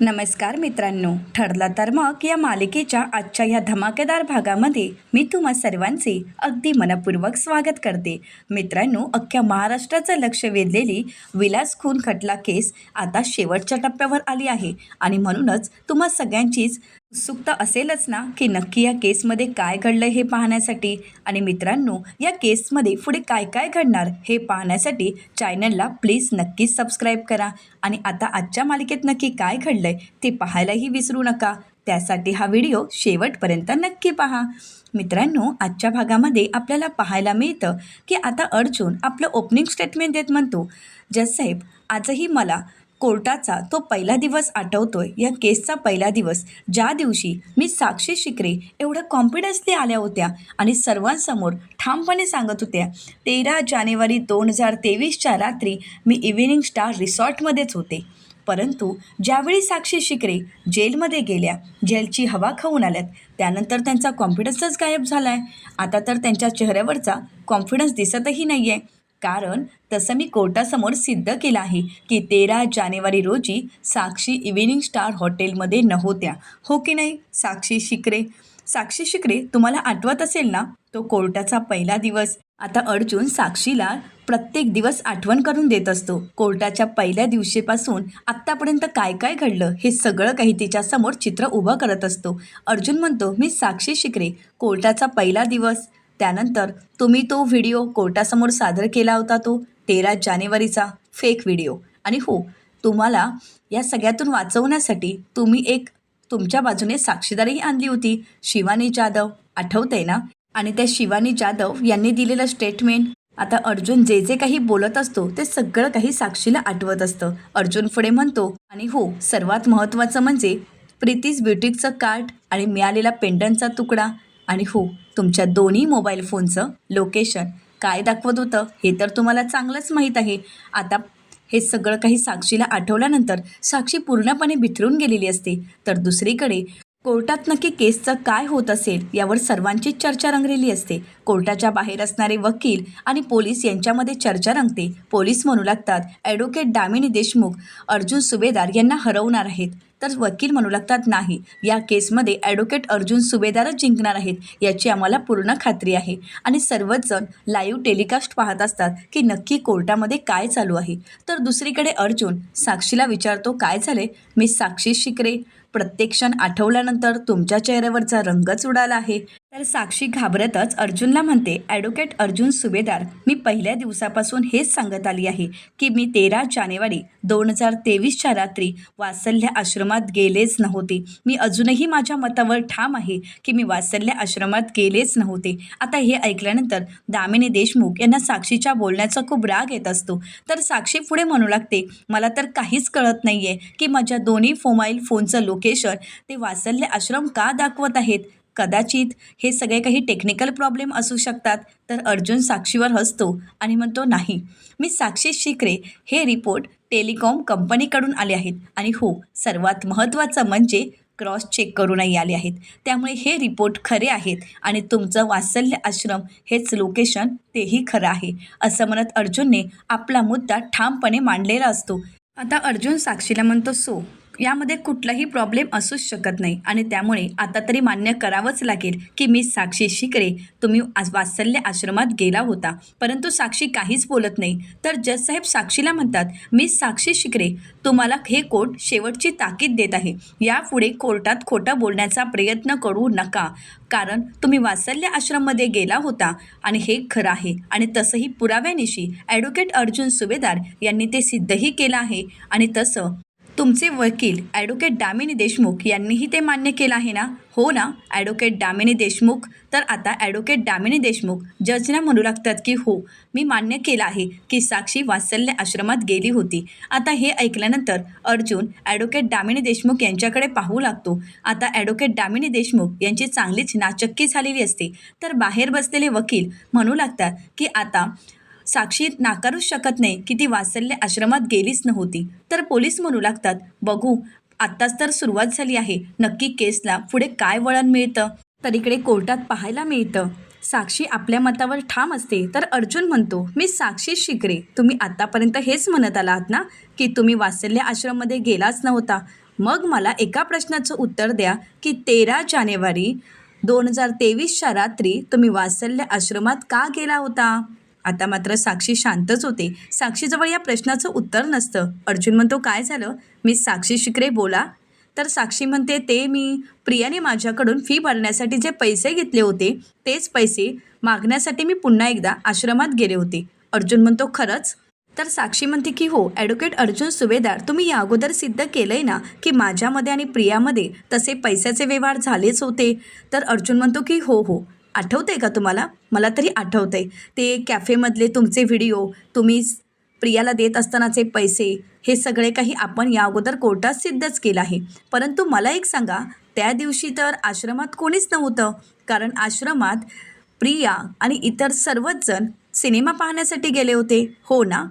नमस्कार मित्रांनो ठरला तर मग या मालिकेच्या आजच्या या धमाकेदार भागामध्ये मी तुम्हा सर्वांचे अगदी मनपूर्वक स्वागत करते. मित्रांनो अख्ख्या महाराष्ट्राचं लक्ष वेधलेली विलास खून खटला केस आता शेवटच्या टप्प्यावर आली आहे आणि म्हणूनच तुम्हा सगळ्यांचीच उत्सुकता असेलच ना की नक्की या केसमध्ये काय घडलं हे पाहण्यासाठी? आणि मित्रांनो या केसमध्ये पुढे काय काय घडणार हे पाहण्यासाठी चॅनलला प्लीज नक्कीच सबस्क्राईब करा. आणि आता आजच्या मालिकेत नक्की काय घडलंय ते पाहायलाही विसरू नका. त्यासाठी हा व्हिडिओ शेवटपर्यंत नक्की पहा. मित्रांनो आजच्या भागामध्ये आपल्याला पाहायला मिळतं की आता अर्जुन आपलं ओपनिंग स्टेटमेंट देत म्हणतो जजसाहेब आजही मला कोर्टाचा तो पहिला दिवस आठवतोय. या केसचा पहिला दिवस. ज्या दिवशी मी साक्षी शिकरे एवढं कॉन्फिडन्सने आल्या होत्या आणि सर्वांसमोर ठामपणे सांगत होत्या तेरा जानेवारी दोन हजार तेवीसच्या रात्री मी इव्हिनिंग स्टार रिसॉर्टमध्येच होते. परंतु ज्यावेळी साक्षी शिकरे जेलमध्ये गेल्या जेलची हवा खाऊन आल्यात त्यानंतर त्यांचा कॉन्फिडन्सच गायब झाला आहे आता तर त्यांच्या चेहऱ्यावरचा कॉन्फिडन्स दिसतही नाही आहे कारण तसं मी कोर्टासमोर सिद्ध केलं आहे की तेरा जानेवारी रोजी साक्षी इव्हिनिंग स्टार हॉटेलमध्ये नव्हत्या. हो की नाही साक्षी शिकरे? साक्षी शिकरे तुम्हाला आठवत असेल ना? तो कोर्टाचा पहिला दिवस. आता अर्जुन साक्षीला प्रत्येक दिवस आठवण करून देत असतो. कोर्टाच्या पहिल्या दिवशीपासून आत्तापर्यंत काय काय घडलं हे सगळं काही तिच्यासमोर चित्र उभं करत असतो. अर्जुन म्हणतो मी साक्षी शिकरे कोर्टाचा पहिला दिवस. त्यानंतर तुम्ही तो व्हिडिओ कोर्टासमोर सादर केला होता तो तेरा जानेवारीचा फेक व्हिडिओ आणि हो तुम्हाला या सगळ्यातून वाचवण्यासाठी तुम्ही एक तुमच्या बाजूने साक्षीदारही आणली होती शिवानी जाधव. आठवतंय ना? आणि त्या शिवानी जाधव यांनी दिलेलं स्टेटमेंट आता अर्जुन जे जे काही बोलत असतो ते सगळं काही साक्षीला आठवत असतं. अर्जुन पुढे म्हणतो आणि हो सर्वात महत्त्वाचं म्हणजे प्रीतीज ब्युटिकचं कार्ड आणि मिळालेला पेंडनचा तुकडा. आणि हो तुमच्या दोन्ही मोबाईल फोनचं लोकेशन काय दाखवत होतं हे तर तुम्हाला चांगलंच माहीत आहे. आता हे सगळं काही साक्षीला आठवल्यानंतर साक्षी पूर्णपणे बिथरून गेलेली असते. तर दुसरीकडे कोर्टात नक्की केसचं काय होत असेल यावर सर्वांची चर्चा रंगलेली असते. कोर्टाच्या बाहेर असणारे वकील आणि पोलीस यांच्यामध्ये चर्चा रंगते. पोलीस म्हणू लागतात ॲडव्होकेट दामिनी देशमुख अर्जुन सुभेदार यांना हरवणार आहेत. तर वकील म्हणू लागतात नाही या केसमध्ये ॲडव्होकेट अर्जुन सुभेदारच जिंकणार आहेत याची आम्हाला पूर्ण खात्री आहे. आणि सर्वच जण लाईव्ह टेलिकास्ट पाहत असतात की नक्की कोर्टामध्ये काय चालू आहे. तर दुसरीकडे अर्जुन साक्षीला विचारतो काय झाले मी साक्षी शिकरे प्रत्येक क्षण आठवल्यानंतर तुमच्या चेहऱ्यावरचा रंगच उडाला आहे. तर साक्षी घाबरतच अर्जुनला म्हणते ॲडव्होकेट अर्जुन सुभेदार मी पहिल्या दिवसापासून हेच सांगत आली आहे की मी तेरा जानेवारी दोन हजार तेवीसच्या रात्री वासल्य आश्रमात गेलेच नव्हते. मी अजूनही माझ्या मतावर ठाम आहे की मी वासल्य आश्रमात गेलेच नव्हते. आता हे ऐकल्यानंतर दामिनी देशमुख यांना साक्षीच्या बोलण्याचा खूप राग येत असतो. तर साक्षी पुढे म्हणू लागते मला तर काहीच कळत नाही आहे की माझ्या दोन्ही फोमाईल फोनचं लोकेशन ते वासल्य आश्रम का दाखवत आहेत? कदाचित हे सगळे काही टेक्निकल प्रॉब्लेम असू शकतात तर अर्जुन साक्षीवर हसतो आणि म्हणतो नाही मी साक्षी शिकरे हे रिपोर्ट टेलिकॉम कंपनीकडून आले आहेत. आणि हो सर्वात महत्त्वाचं म्हणजे क्रॉस चेक करूनही आले आहेत. त्यामुळे हे रिपोर्ट खरे आहेत आणि तुमचं वात्सल्य आश्रम हेच लोकेशन तेही खरं आहे असं म्हणत अर्जुनने आपला मुद्दा ठामपणे मांडलेला असतो. आता अर्जुन साक्षीला म्हणतो सो यामध्ये कुठलाही प्रॉब्लेम असूच शकत नाही. आणि त्यामुळे आता तरी मान्य करावंच लागेल की मी साक्षी शिकरे. तुम्ही आज वात्सल्य आश्रमात गेला होता. परंतु साक्षी काहीच बोलत नाही. तर जजसाहेब साक्षीला म्हणतात मी साक्षी शिकरे. तुम्हाला हे कोर्ट शेवटची ताकीद देत आहे. यापुढे कोर्टात खोटं बोलण्याचा प्रयत्न करू नका. कारण तुम्ही वात्सल्य आश्रममध्ये गेला होता. आणि हे खरं आहे. आणि तसंही पुराव्यानिशी ॲडव्होकेट अर्जुन सुभेदार यांनी ते सिद्धही केलं आहे. आणि तसं तुमचे वकील ॲडव्होकेट दामिनी देशमुख यांनीही ते मान्य केलं आहे ना? हो ना? ॲडव्होकेट दामिनी देशमुख? तर आता ॲडव्होकेट दामिनी देशमुख जजना म्हणू लागतात की हो. मी मान्य केलं आहे की साक्षी वात्सल्य आश्रमात गेली होती. आता हे ऐकल्यानंतर अर्जुन ॲडव्होकेट दामिनी देशमुख यांच्याकडे पाहू लागतो. आता ॲडव्होकेट दामिनी देशमुख यांची चांगलीच नाचक्की झालेली असते. तर बाहेर बसलेले वकील म्हणू लागतात की आता साक्षी नाकारूच शकत नाही की ती वासल्य आश्रमात गेलीच नव्हती. तर पोलीस म्हणू लागतात बघू आत्ताच तर सुरुवात झाली आहे. नक्की केसला पुढे काय वळण मिळतं तर इकडे कोर्टात पाहायला मिळतं. साक्षी आपल्या मतावर ठाम असते. तर अर्जुन म्हणतो मी साक्षी शिकरे तुम्ही आत्तापर्यंत हेच म्हणत आला आहात ना की तुम्ही वासल्य आश्रममध्ये गेलाच नव्हता? मग मला एका प्रश्नाचं उत्तर द्या की तेरा जानेवारी दोन हजार तेवीसच्या रात्री तुम्ही वासल्य आश्रमात का गेला होता? आता मात्र साक्षी शांतच होते. साक्षीजवळ या प्रश्नाचं उत्तर नसतं. अर्जुन म्हणतो काय झालं? मी साक्षी शिकरे बोला. तर साक्षी म्हणते ते मी प्रियाने माझ्याकडून फी भरण्यासाठी जे पैसे घेतले होते तेच पैसे मागण्यासाठी मी पुन्हा एकदा आश्रमात गेले होते. अर्जुन म्हणतो खरंच? तर साक्षी म्हणते की हो ॲडव्होकेट अर्जुन सुभेदार तुम्ही या अगोदर सिद्ध केलं आहे ना की माझ्यामध्ये आणि प्रियामध्ये तसे पैशाचे व्यवहार झालेच होते? तर अर्जुन म्हणतो की हो हो. आठवतं आहे का तुम्हाला? मला तरी आठवतं आहे ते कॅफेमधले तुमचे व्हिडिओ तुम्ही प्रियाला देत असतानाचे पैसे हे सगळे काही आपण या अगोदर कोर्टात सिद्धच केलं आहे. परंतु मला एक सांगा त्या दिवशी तर आश्रमात कोणीच नव्हतं. कारण आश्रमात प्रिया आणि इतर सर्वच जण सिनेमा पाहण्यासाठी गेले होते. हो ना?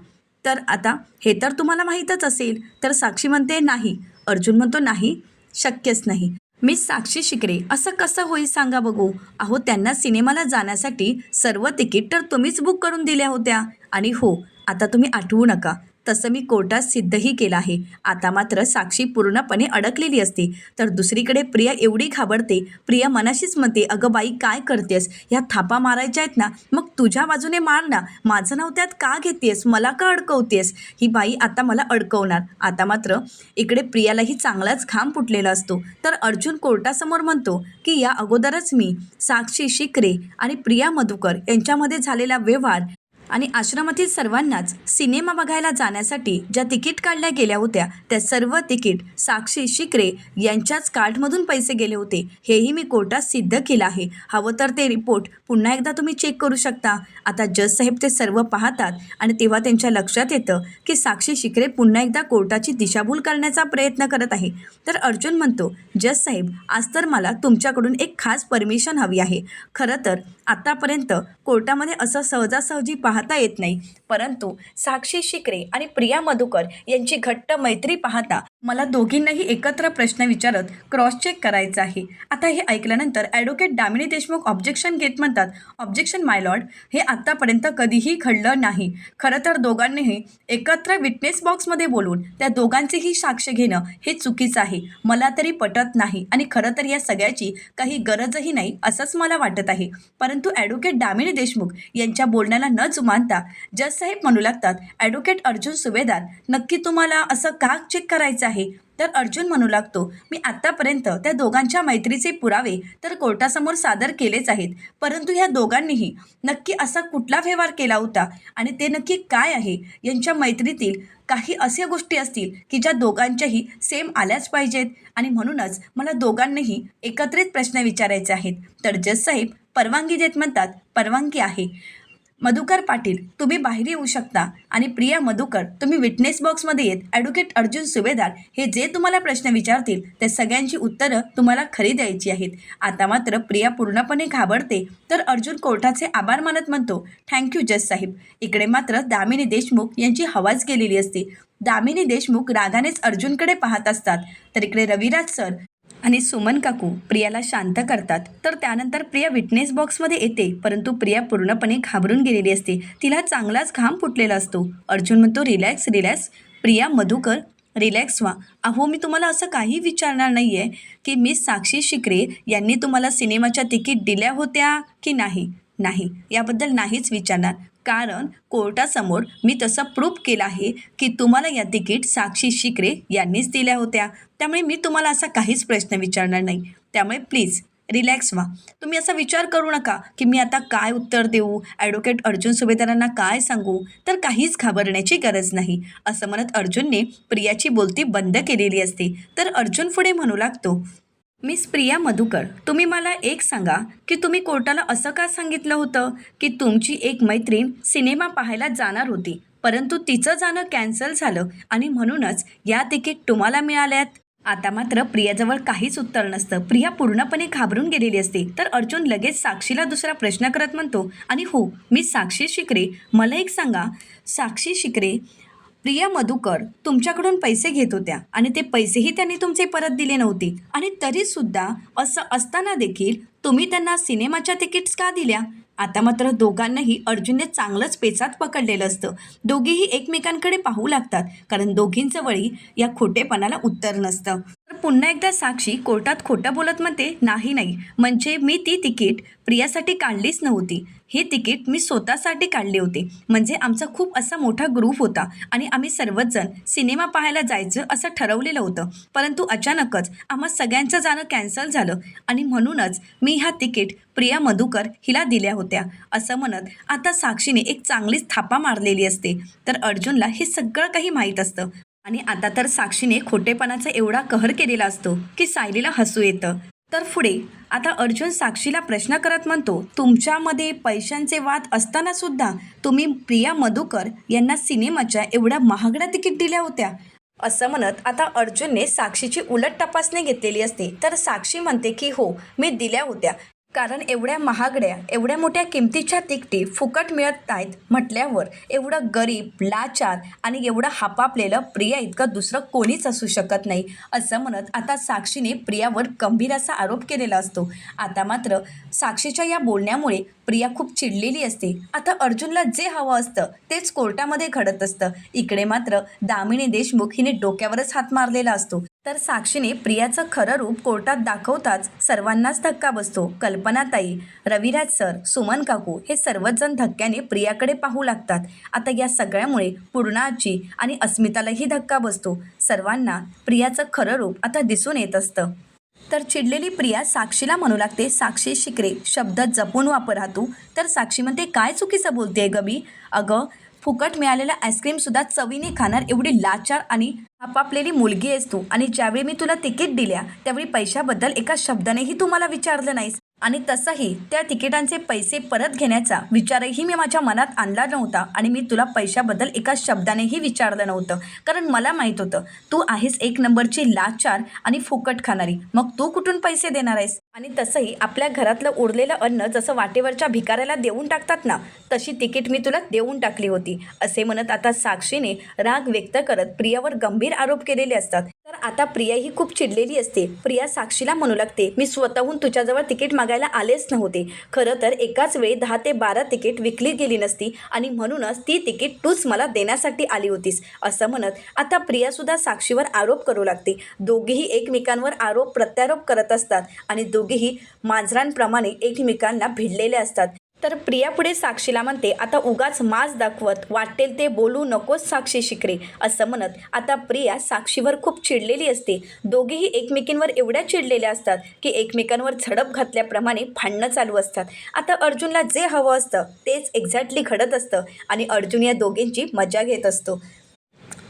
तर आता हे तर तुम्हाला माहीतच असेल. तर साक्षी म्हणते नाही. अर्जुन म्हणतो नाही शक्यच नाही. मी साक्षी शिकरे. असं कसं होईल सांगा बघू. अहो त्यांना सिनेमाला जाण्यासाठी सर्व तिकीट तर तुम्हीच बुक करून दिल्या होत्या. आणि हो आता तुम्ही आठवू नका. तसं मी कोर्टात सिद्धही केलं आहे. आता मात्र साक्षी पूर्णपणे अडकलेली असते. तर दुसरीकडे प्रिया एवढी घाबरते. प्रिया मनाशीच म्हणते अगं बाई काय करतेस? ह्या थापा मारायच्या आहेत ना? मग तुझ्या बाजूने मार ना. माझं नाव त्यात का घेतेस? मला का अडकवतेस? ही बाई आता मला अडकवणार. आता मात्र इकडे प्रियालाही चांगलाच घाम फुटलेला असतो. तर अर्जुन कोर्टासमोर म्हणतो की या अगोदरच मी साक्षी शिकरे आणि प्रिया मधुकर यांच्यामध्ये झालेला व्यवहार आणि आश्रमातील सर्वांनाच सिनेमा बघायला जाण्यासाठी ज्या तिकीट काढल्या गेल्या होत्या त्या सर्व तिकीट साक्षी शिकरे यांच्याच कार्टमधून पैसे गेले होते. हेही मी कोर्टात सिद्ध केलं आहे. हवं तर ते रिपोर्ट पुन्हा एकदा तुम्ही चेक करू शकता. आता जज साहेब ते सर्व पाहतात आणि तेव्हा त्यांच्या लक्षात येतं की साक्षी शिकरे पुन्हा एकदा कोर्टाची दिशाभूल करण्याचा प्रयत्न करत आहे. तर अर्जुन म्हणतो जज साहेब आज तर मला तुमच्याकडून एक खास परमिशन हवी आहे. खरं तर आत्तापर्यंत कोर्टामध्ये असं सहजासहजी पाहता येत नाही. परंतु साक्षी शिकरे आणि प्रिया मधुकर यांची घट्ट मैत्री पाहता मला दोघींनाही एकत्र प्रश्न विचारत क्रॉस चेक करायचा आहे. आता हे ऐकल्यानंतर ॲडव्होकेट दामिनी देशमुख ऑब्जेक्शन घेत म्हणतात ऑब्जेक्शन माय लॉर्ड हे आत्तापर्यंत कधीही घडलं नाही. खरं तर दोघांनीही एकत्र विटनेस बॉक्समध्ये बोलून त्या दोघांचीही साक्ष घेणं हे चुकीचं आहे. मला तरी पटत नाही आणि खरं तर या सगळ्याची काही गरजही नाही असंच मला वाटत आहे. परंतु ॲडव्होकेट दामिनी देशमुख यांच्या बोलण्याला न जुमानता मानता साहेब म्हणू लागतात ॲडव्होकेट अर्जुन सुभेदार नक्की तुम्हाला असं का चेक करायचं आहे? तर अर्जुन म्हणू लागतो मी आत्तापर्यंत त्या दोघांच्या मैत्रीचे पुरावे तर कोर्टासमोर सादर केलेच आहेत परंतु ह्या दोघांनीही नक्की असा कुठला व्यवहार केला होता आणि ते नक्की काय आहे? यांच्या मैत्रीतील काही अशा गोष्टी असतील की ज्या दोघांच्याही सेम आल्याच पाहिजेत. आणि म्हणूनच मला दोघांनीही एकत्रित प्रश्न विचारायचे आहेत. तर जज साहेब परवानगी देत म्हणतात परवानगी आहे. मधुकर पाटील तुम्ही बाहेर येऊ शकता. आणि प्रिया मधुकर तुम्ही विटनेस बॉक्समध्ये येत. ॲडव्होकेट अर्जुन सुभेदार हे जे तुम्हाला प्रश्न विचारतील त्या सगळ्यांची उत्तरं तुम्हाला खरी द्यायची आहेत. आता मात्र प्रिया पूर्णपणे घाबरते. तर अर्जुन कोर्टाचे आभार मानत म्हणतो थँक्यू जज साहेब. इकडे मात्र दामिनी देशमुख यांची हवाच गेलेली असते. दामिनी देशमुख रागानेच अर्जुनकडे पाहत असतात. तर इकडे रविराज सर आणि सुमन काकू प्रियाला शांत करतात. तर त्यानंतर प्रिया विटनेस बॉक्समध्ये येते. परंतु प्रिया पूर्णपणे घाबरून गेलेली असते. तिला चांगलाच घाम फुटलेला असतो. अर्जुन म्हणतो relax relax Priya Madhukar relax व्हा. अहो मी तुम्हाला असं काही विचारणार नाही आहे की मिस साक्षी शिकरे यांनी तुम्हाला सिनेमाच्या तिकीट दिल्या होत्या की नाही? नाही. याबद्दल नाहीच विचारणार. कारण कोर्टासमोर मी तसं प्रूफ केलं आहे की तुम्हाला या तिकीट साक्षी शिकरे यांनीच दिल्या होत्या. त्यामुळे मी तुम्हाला असा काहीच प्रश्न विचारणार नाही. त्यामुळे प्लीज रिलॅक्स व्हा. तुम्ही असा विचार करू नका की मी आता काय उत्तर देऊ? ॲडव्होकेट अर्जुन सुभेदारांना काय सांगू? तर काहीच घाबरण्याची गरज नाही. असं म्हणत अर्जुनने प्रियाची बोलती बंद केलेली असते. तर अर्जुन पुढे म्हणू लागतो मिस प्रिया मधुकर. तुम्ही मला एक सांगा की तुम्ही कोर्टाला असं का सांगितलं होतं की तुमची एक मैत्रीण सिनेमा पाहायला जाणार होती परंतु तिचं जाणं कॅन्सल झालं आणि म्हणूनच या तिकीट तुम्हाला मिळाल्यात? आता मात्र प्रियाजवळ काहीच उत्तर नसतं. प्रिया पूर्णपणे घाबरून गेलेली असते. तर अर्जुन लगेच साक्षीला दुसरा प्रश्न करत म्हणतो आणि हो मी साक्षी शिकरे. मला एक सांगा साक्षी शिकरे प्रिया मधुकर तुमच्याकडून पैसे घेत होत्या आणि ते पैसेही त्यांनी तुमचे परत दिले नव्हते. आणि तरीसुद्धा असं असताना देखील तुम्ही त्यांना सिनेमाच्या तिकीट्स का दिल्या? आता मात्र दोघांनाही अर्जुनने चांगलंच पेचात पकडलेलं असतं. दोघेही एकमेकांकडे पाहू लागतात कारण दोघींचं वळी या खोटेपणाला उत्तर नसतं. तर पुन्हा एकदा साक्षी कोर्टात खोटं बोलत म्हणते नाही नाही. म्हणजे मी ती तिकीट प्रियासाठी काढलीच नव्हती. हे तिकीट मी स्वतःसाठी काढले होते. म्हणजे आमचा खूप असा मोठा ग्रुप होता आणि आम्ही सर्वचजण सिनेमा पाहायला जायचं असं ठरवलेलं होतं. परंतु अचानकच आम्हा सगळ्यांचं जाणं कॅन्सल झालं आणि म्हणूनच मी ह्या तिकीट प्रिया मधुकर हिला दिल्या होत्या. असं म्हणत आता साक्षीने एक चांगलीच थापा मारलेली असते. तर अर्जुनला हे सगळं काही माहीत असतं. आणि आता तर साक्षीने खोटेपणाचा एवढा कहर केलेला असतो की सायलीला हसू येतं. तर पुढे आता अर्जुन साक्षीला प्रश्न करत म्हणतो तुमच्यामध्ये पैशांचे वाद असताना सुद्धा तुम्ही प्रिया मधुकर यांना सिनेमाच्या एवढ्या महागड्या तिकीट दिल्या होत्या. असं म्हणत आता अर्जुनने साक्षीची उलट तपासणी घेतलेली असते तर साक्षी म्हणते की हो मी दिल्या होत्या. कारण एवढ्या महागड्या एवढ्या मोठ्या किमतीच्या तिकटी फुकट मिळत नाहीत म्हटल्यावर एवढं गरीब लाचार आणि एवढं हापापलेलं प्रिया इतकं दुसरं कोणीच असू शकत नाही असं म्हणत आता साक्षीने प्रियावर गंभीर असा आरोप केलेला असतो. आता मात्र साक्षीच्या या बोलण्यामुळे प्रिया खूप चिडलेली असते. आता अर्जुनला जे हवं असतं तेच कोर्टामध्ये घडत असतं. इकडे मात्र दामिनी देशमुख हिने डोक्यावरच हात मारलेला असतो. तर साक्षीने प्रियाचं खरं रूप कोर्टात दाखवताच सर्वांनाच धक्का बसतो. कल्पनाताई रविराज सर सुमन काकू हे सर्वच जण धक्क्याने प्रियाकडे पाहू लागतात. आता या सगळ्यामुळे पूर्णाची आणि अस्मितालाही धक्का बसतो. सर्वांना प्रियाचं खरं रूप आता दिसून येत असतं. तर चिडलेली प्रिया साक्षीला म्हणू लागते साक्षी शिकरे शब्द जपून वापरा तू. तर साक्षी म्हणते काय चुकीचं बोलते गबी अगं फुकट मिळालेला आईस्क्रीमसुद्धा चवीने खाणार एवढी लाचार आणि आपापलेली मुलगी आहेस तू. आणि ज्यावेळी मी तुला तिकीट दिल्या त्यावेळी पैशाबद्दल एका शब्दानेही तू मला विचारलं नाहीस. आणि तसंही त्या तिकिटांचे पैसे परत घेण्याचा विचारही मी माझ्या मनात आणला नव्हता आणि मी तुला पैशाबद्दल एका शब्दानेही विचारलं नव्हतं. कारण मला माहीत होतं तू आहेस एक नंबरची लाचार आणि फुकट खाणारी. मग तू कुठून पैसे देणार आहेस? आणि तसंही आपल्या घरातलं उरलेलं अन्न जसं वाटेवरच्या भिकाऱ्याला देऊन टाकतात ना तशी तिकीट मी तुला देऊन टाकली होती असे म्हणत आता साक्षीने राग व्यक्त करत प्रियावर गंभीर आरोप केलेले असतात. तर आता प्रिया ही खूप चिडलेली असते. प्रिया साक्षीला म्हणू लागते मी स्वतःहून तुझ्याजवळ तिकीट मागायला आलेच नव्हते. खरं तर एकाच वेळी दहा ते बारा तिकीट विकली गेली नसती आणि म्हणूनच ती तिकीट तूच मला देण्यासाठी आली होतीस असं म्हणत आता प्रियासुद्धा साक्षीवर आरोप करू लागते. दोघेही एकमेकांवर आरोप प्रत्यारोप करत असतात आणि दोघेही मांजरांप्रमाणे एकमेकांना भिडलेले असतात. तर प्रिया पुढे साक्षीला म्हणते आता उगाच मास दाखवत वाटेल ते बोलू नकोस साक्षी शिकरे असं म्हणत आता प्रिया साक्षीवर खूप चिडलेली असते. दोघेही एकमेकींवर एवढ्या चिडलेल्या असतात की एकमेकांवर झडप घातल्याप्रमाणे भांडणं चालू असतात. आता अर्जुनला जे हवं असतं तेच एक्झॅक्टली घडत असतं आणि अर्जुन या दोघींची मजा घेत असतो.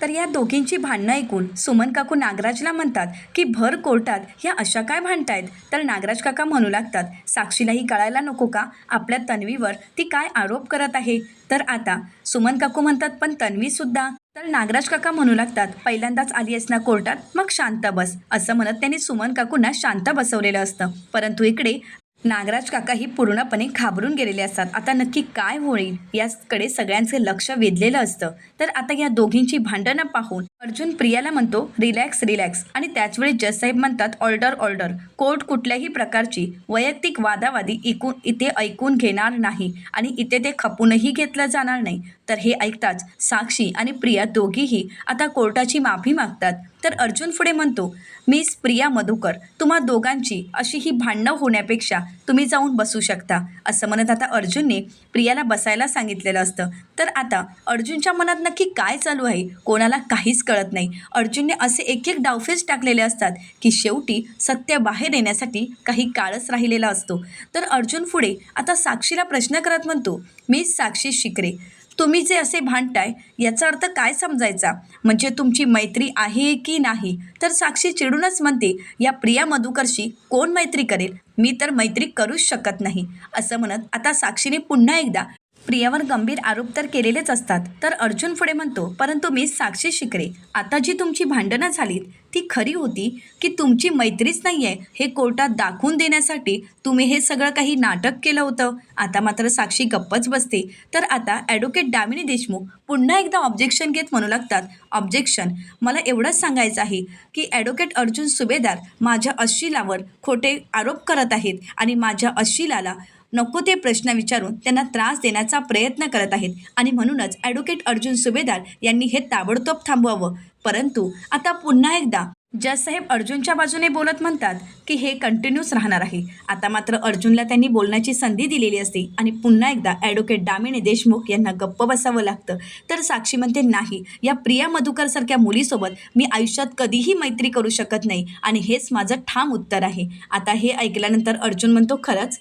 तर या दोघींची भांडणं ऐकून सुमन काकू नागराजला म्हणतात की भर कोर्टात ह्या अशा काय भांडतायत? तर नागराज काका म्हणू लागतात साक्षीलाही कळायला नको का? आपल्या तन्वीवर ती काय आरोप करत आहे? तर आता सुमन काकू म्हणतात पण तन्वीसुद्धा तर नागराज काका म्हणू लागतात पहिल्यांदाच आली आहेस ना कोर्टात? मग शांत बस. असं म्हणत त्यांनी सुमन काकूंना शांत बसवलेलं असतं. परंतु इकडे नागराज काका ही पूर्णपणे घाबरून गेलेले असतात. आता नक्की काय होईल? याकडे सगळ्यांचे लक्ष वेधलेलं असतं. तर आता या दोघींची भांडणं पाहून अर्जुन प्रियाला म्हणतो रिलॅक्स रिलॅक्स. आणि त्याचवेळी जज म्हणतात ऑर्डर ऑर्डर. कोर्ट कुठल्याही प्रकारची वैयक्तिक वादावादी ऐकून इथे ऐकून घेणार नाही आणि इथे ते खपूनही घेतलं जाणार नाही. तर हे ऐकताच साक्षी आणि प्रिया दोघीही आता कोर्टाची माफी मागतात. तर अर्जुन पुढे म्हणतो मिस प्रिया मधुकर तुम्हा दोघांची अशी ही भांडणं होण्यापेक्षा तुम्ही जाऊन बसू शकता. असं म्हणत आता अर्जुनने प्रियाला बसायला सांगितलेलं असतं. तर आता अर्जुनच्या मनात नक्की काय चालू आहे? कोणाला काहीच कळत नाही. अर्जुनने असे एक एक डावफेज टाकलेले असतात की शेवटी सत्य बाहेर येण्यासाठी काही काळच राहिलेला असतो. तर अर्जुन पुढे आता साक्षीला प्रश्न करत म्हणतो मी साक्षी शिकरे. तुम्ही जे असे भांडताय याचा अर्थ काय समजायचा? म्हणजे तुमची मैत्री आहे की नाही? तर साक्षी चिडूनच म्हणते या प्रिया मधुकरशी कोण मैत्री करेल? मी तर मैत्री करूच शकत नाही. असं म्हणत आता साक्षीने पुन्हा एकदा प्रियावर गंभीर आरोप तर केलेलेच असतात. तर अर्जुन पुढे म्हणतो परंतु मी साक्षी शिकरे. आता जी तुमची भांडणं झालीत ती खरी होती की तुमची मैत्रीच नाही आहे हे कोर्टात दाखवून देण्यासाठी तुम्ही हे सगळं काही नाटक केलं होतं. आता मात्र साक्षी गप्पच बसते. तर आता ॲडव्होकेट दामिनी देशमुख पुन्हा एकदा ऑब्जेक्शन घेत म्हणू लागतात ऑब्जेक्शन? मला एवढंच सांगायचं आहे की ॲडव्होकेट अर्जुन सुभेदार माझ्या अश्लीलावर खोटे आरोप करत आहेत आणि माझ्या अश्लीलाला नको ते प्रश्न विचारून त्यांना त्रास देण्याचा प्रयत्न करत आहेत. आणि म्हणूनच ॲडव्होकेट अर्जुन सुभेदार यांनी हे ताबडतोब थांबवावं. परंतु आता पुन्हा एकदा जजसाहेब अर्जुनच्या बाजूने बोलत म्हणतात की हे कंटिन्यूच राहणार आहे. आता मात्र अर्जुनला त्यांनी बोलण्याची संधी दिलेली असते. आणि पुन्हा एकदा ॲडव्होकेट दामिनी देशमुख यांना गप्प बसावं लागतं. तर साक्षी म्हणते नाही या प्रिया मधुकरसारख्या मुलीसोबत मी आयुष्यात कधीही मैत्री करू शकत नाही. आणि हेच माझं ठाम उत्तर आहे. आता हे ऐकल्यानंतर अर्जुन म्हणतो खरंच?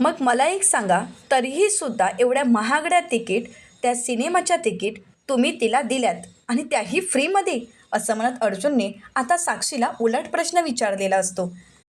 मग मला एक सांगा तरीही सुद्धा एवढ्या महागड्या तिकीट त्या सिनेमाच्या तिकीट तुम्ही तिला दिल्यात आणि त्याही फ्रीमध्ये? असं म्हणत अर्जुनने आता साक्षीला उलट प्रश्न विचारलेला असतो.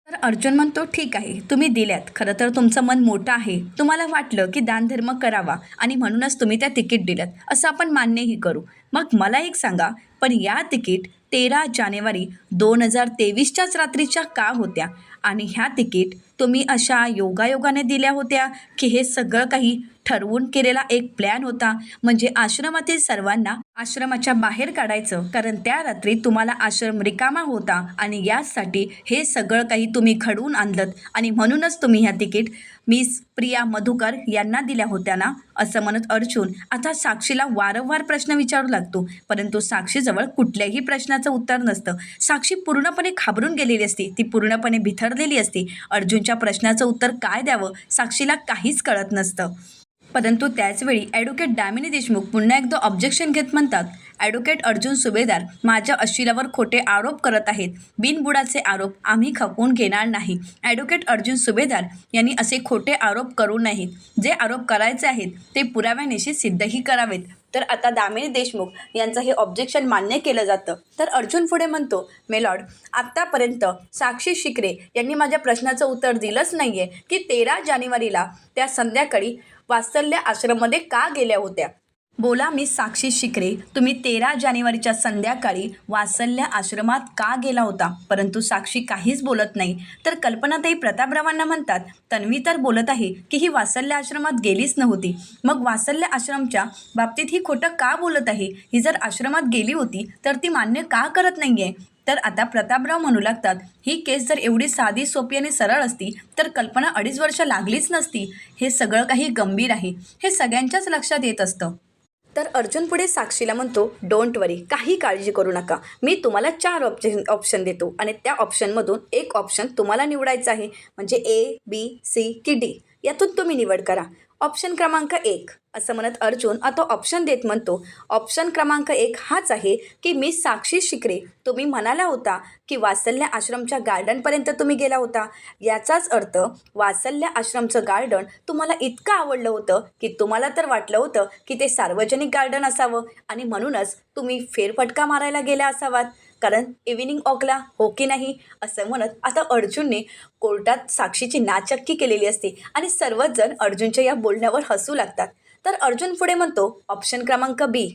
तर अर्जुन म्हणतो ठीक आहे तुम्ही दिल्यात. खरं तर तुमचं मन मोठं आहे. तुम्हाला वाटलं की दानधर्म करावा आणि म्हणूनच तुम्ही त्या तिकीट दिल्यात. असं आपण मान्यही करू. मग मला एक सांगा पण या तिकीट तेरा जानेवारी दोन हजार तेवीसच्याच रात्रीच्या का होत्या? आणि ह्या तिकीट तुम्ही अशा योगायोगाने दिल्या होत्या की हे सगळं काही ठरवून केलेला एक प्लॅन होता. म्हणजे आश्रमातील सर्वांना आश्रमाच्या बाहेर काढायचं. कारण त्या रात्री तुम्हाला आश्रम रिकामा होता. आणि यासाठी हे सगळं काही तुम्ही घडवून आणलं आणि म्हणूनच तुम्ही ह्या तिकीट मिस प्रिया मधुकर यांना दिल्या होत्या ना? असं म्हणत अर्जुन आता साक्षीला वारंवार प्रश्न विचारू लागतो. परंतु साक्षीजवळ कुठल्याही प्रश्नाचं उत्तर नसतं. साक्षी पूर्णपणे घाबरून गेलेली असती. ती पूर्णपणे बिथरलेली असती. अर्जुनच्या प्रश्नाचं उत्तर काय द्यावं? साक्षीला काहीच कळत नसतं. परंतु त्याचवेळी ॲडव्होकेट दामिनी देशमुख पुन्हा एकदा ऑब्जेक्शन घेत म्हणतात ॲडव्होकेट अर्जुन सुभेदार माझ्या अशिलावर खोटे आरोप करत आहेत. बिनबुडाचे आरोप आम्ही खपवून घेणार नाही. ॲडव्होकेट अर्जुन सुभेदार यांनी असे खोटे आरोप करू नयेत. जे आरोप करायचे आहेत ते पुराव्यानिशी सिद्धही करावेत. तर आता दामिनी देशमुख यांचं हे ऑब्जेक्शन मान्य केलं जातं. तर अर्जुन पुढे म्हणतो मेलॉर्ड आत्तापर्यंत साक्षी शिकरे यांनी माझ्या प्रश्नाचं उत्तर दिलंच नाही आहे की तेरा जानेवारीला त्या संध्याकाळी वात्सल्य आश्रममध्ये का गेल्या होत्या? बोला मी साक्षी शिकरे तुम्ही तेरा जानेवारीच्या संध्याकाळी वात्सल्य आश्रमात का गेला होता? परंतु साक्षी काहीच बोलत नाही. तर कल्पनाताई प्रतापरावांना म्हणतात तन्वी तर बोलत आहे की ही वात्सल्य आश्रमात गेलीच नव्हती. मग वात्सल्य आश्रमच्या बाबतीत ही खोटं का बोलत आहे? ही जर आश्रमात गेली होती तर ती मान्य का करत नाही आहे तर आता प्रतापराव म्हणू लागतात ही केस जर एवढी साधी सोपी आणि सरळ असती तर कल्पना अडीच वर्ष लागलीच नसती. हे सगळं काही गंभीर आहे. हे सगळ्यांच्याच लक्षात येत असतं. तर अर्जुन पुढे साक्षीला म्हणतो डोंट वरी काही काळजी करू नका. मी तुम्हाला चार ऑप्शन ऑप्शन देतो आणि त्या ऑप्शनमधून एक ऑप्शन तुम्हाला निवडायचं आहे. म्हणजे ए बी सी की डी यातून तुम्ही निवड करा. ऑप्शन क्रमांक एक असं म्हणत अर्जुन आता ऑप्शन देत म्हणतो. ऑप्शन क्रमांक एक हाच आहे की मी साक्षी शिकरे तुम्ही म्हणाला होता की वासल्य आश्रमच्या गार्डनपर्यंत तुम्ही गेला होता. याचाच अर्थ वासल्य आश्रमचं गार्डन तुम्हाला इतकं आवडलं होतं की तुम्हाला तर वाटलं होतं की ते सार्वजनिक गार्डन असावं आणि म्हणूनच तुम्ही फेरफटका मारायला गेला असावात. कारण इव्हिनिंग ऑकला हो की नाही असं म्हणत आता अर्जुनने कोर्टात साक्षीची नाचक्की केलेली असते आणि सर्वच जण अर्जुनच्या या बोलण्यावर हसू लागतात. तर अर्जुन पुढे म्हणतो ऑप्शन क्रमांक बी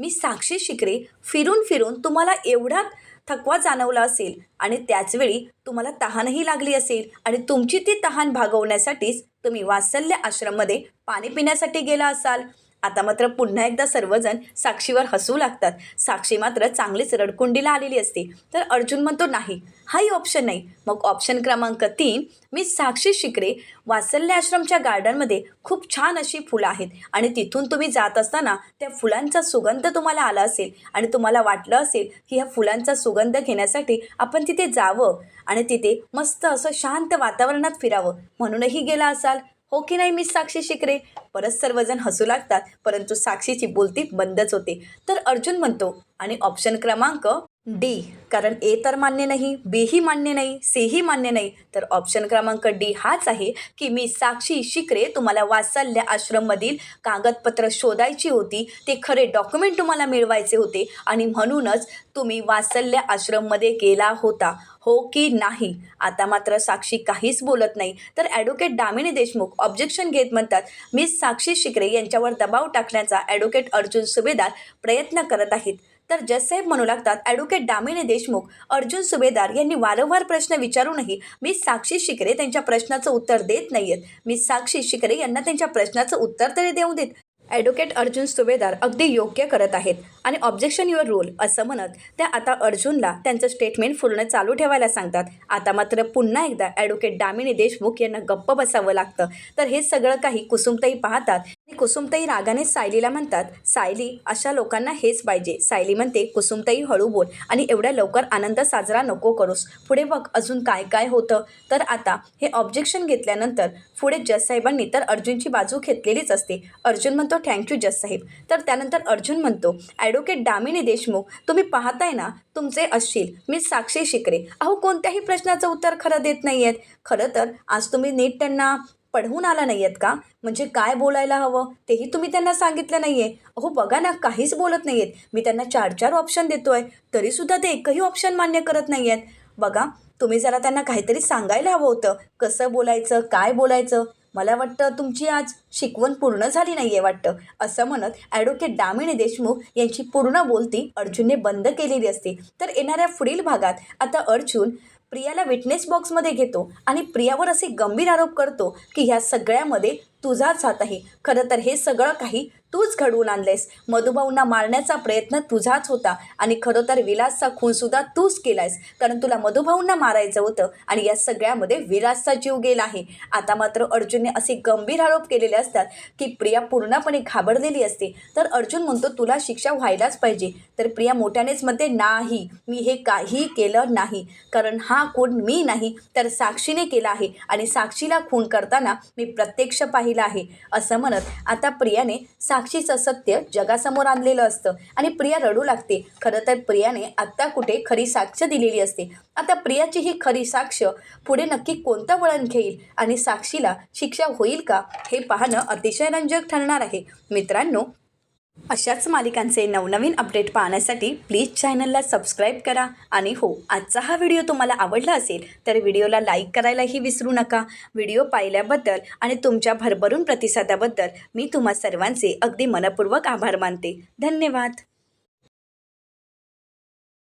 मी साक्षी शिकरे फिरून फिरून तुम्हाला एवढा थकवा जाणवला असेल आणि त्याचवेळी तुम्हाला तहानही लागली असेल आणि तुमची ती तहान भागवण्यासाठीच तुम्ही वात्सल्य आश्रममध्ये पाणी पिण्यासाठी गेला असाल. आता मात्र पुन्हा एकदा सर्वजण साक्षीवर हसू लागतात. साक्षी मात्र चांगलीच रडकुंडीला आलेली असते. तर अर्जुन म्हणतो नाही हाही ऑप्शन नाही. मग ऑप्शन क्रमांक तीन मी साक्षी शिकरे वासल्य आश्रमच्या गार्डनमध्ये खूप छान अशी फुलं आहेत आणि तिथून तुम्ही जात असताना त्या फुलांचा सुगंध तुम्हाला आला असेल आणि तुम्हाला वाटलं असेल की ह्या फुलांचा सुगंध घेण्यासाठी आपण तिथे जावं आणि तिथे मस्त असं शांत वातावरणात फिरावं. म्हणूनही गेला असाल. हो की नाही मिस साक्षी शिकरे? परत सर्वजण हसू लागतात परंतु साक्षीची बोलती बंदच होते. तर अर्जुन म्हणतो आणि ऑप्शन क्रमांक डी. कारण ए तर मान्य नाही बीही मान्य नाही सीही मान्य नाही. तर ऑप्शन क्रमांक डी हाच आहे की मी साक्षी शिकरे तुम्हाला वासल्य आश्रममधील कागदपत्र शोधायची होती. ते खरे डॉक्युमेंट तुम्हाला मिळवायचे होते आणि म्हणूनच तुम्ही वासल्य आश्रममध्ये गेला होता. हो की नाही? आता मात्र साक्षी काहीच बोलत नाही. तर ॲडव्होकेट दामिनी देशमुख ऑब्जेक्शन घेत म्हणतात मी साक्षी शिकरे यांच्यावर दबाव टाकण्याचा ॲडव्होकेट अर्जुन सुभेदार प्रयत्न करत आहेत. तर जजसाहेब म्हणू लागतात ॲडव्होकेट दामिनी देशमुख अर्जुन सुभेदार यांनी वारंवार प्रश्न विचारूनही मी साक्षी शिकरे त्यांच्या प्रश्नाचं उत्तर देत नाही आहेत मी साक्षी शिकरे यांना त्यांच्या प्रश्नाचं उत्तर तरी देऊ देत. ॲडव्होकेट अर्जुन सुभेदार अगदी योग्य करत आहेत आणि ऑब्जेक्शन युअर रोल असं म्हणत त्या आता अर्जुनला त्यांचं स्टेटमेंट पूर्ण चालू ठेवायला सांगतात. आता मात्र पुन्हा एकदा ॲडव्होकेट दामिनी देशमुख यांना गप्प बसावं लागतं. तर हे सगळं काही कुसुमताई पाहतात. कुसुमताई रागाने सायलीला म्हणतात सायली अशा लोकांना हेच पाहिजे. सायली म्हणते कुसुमताई हळू बोल आणि एवढ्या लवकर आनंद साजरा नको करूस. पुढे बघ अजून काय काय होतं. तर आता हे ऑब्जेक्शन घेतल्यानंतर पुढे जज साहेबांनी तर अर्जुनची बाजू घेतलेलीच असते. अर्जुन म्हणतो थँक्यू जज साहेब तर त्यानंतर अर्जुन म्हणतो ॲडव्होकेट दामिनी देशमुख तुम्ही पाहताय ना तुमचे असशील मी साक्षी शिकरे. अहो कोणत्याही प्रश्नाचं उत्तर खरं देत नाही आहेत खरं तर आज तुम्ही नीट त्यांना पढवून आला नाही आहेत का? म्हणजे काय बोलायला हवं? तेही तुम्ही त्यांना सांगितलं नाही आहे अहो बघा ना काहीच बोलत नाही आहेत मी त्यांना चार चार ऑप्शन देतो आहे तरीसुद्धा ते एकही ऑप्शन मान्य करत नाही आहेत बघा तुम्ही जरा त्यांना काहीतरी सांगायला हवं होतं. कसं बोलायचं? काय बोलायचं? मला वाटतं तुमची आज शिकवण पूर्ण झाली नाही आहे वाटतं. असं म्हणत ॲडव्होकेट दामिनी देशमुख यांची पूर्ण बोलती अर्जुनने बंद केलेली असते. तर येणाऱ्या पुढील भागात आता अर्जुन प्रियाला विटनेस बॉक्समध्ये घेतो आणि प्रियावर असे गंभीर आरोप करतो की ह्या सगळ्यामध्ये तुझाच हात आहे. खरं तर हे सगळं काही तूच घडवून आणलेस. मधुभाऊंना मारण्याचा प्रयत्न तुझाच होता आणि खरं तर विलासचा खूनसुद्धा तूच केलायस. कारण तुला मधुभाऊंना मारायचं होतं आणि या सगळ्यामध्ये विलासचा जीव गेला आहे. आता मात्र अर्जुनने असे गंभीर आरोप केलेले असतात की प्रिया पूर्णपणे घाबरलेली असते. तर अर्जुन म्हणतो तुला शिक्षा व्हायलाच पाहिजे. तर प्रिया मोठ्यानेच म्हणते नाही मी हे काही केलं नाही. कारण हा खून मी नाही तर साक्षीने केला आहे. आणि साक्षीला खून करताना मी प्रत्यक्ष पाहिलं आहे. असं म्हणत आता प्रियाने साक्षीचं सत्य जगासमोर आणलेलं असतं. आणि प्रिया रडू लागते. खरं तर प्रियाने आत्ता कुठे खरी साक्ष दिलेली असते. आता प्रियाची ही खरी साक्ष पुढे नक्की कोणतं वळण घेईल? आणि साक्षीला शिक्षा होईल का? हे पाहणं अतिशय रंजक ठरणार आहे. मित्रांनो अशाच मालिकांचे नवनवीन अपडेट पाहण्यासाठी प्लीज चॅनलला सबस्क्राईब करा. आणि हो आजचा हा व्हिडिओ तुम्हाला आवडला असेल तर व्हिडिओला लाईक करायलाही विसरू नका. व्हिडिओ पाहिल्याबद्दल आणि तुमच्या भरभरून प्रतिसादाबद्दल मी तुम्हा सर्वांचे अगदी मनपूर्वक आभार मानते. धन्यवाद.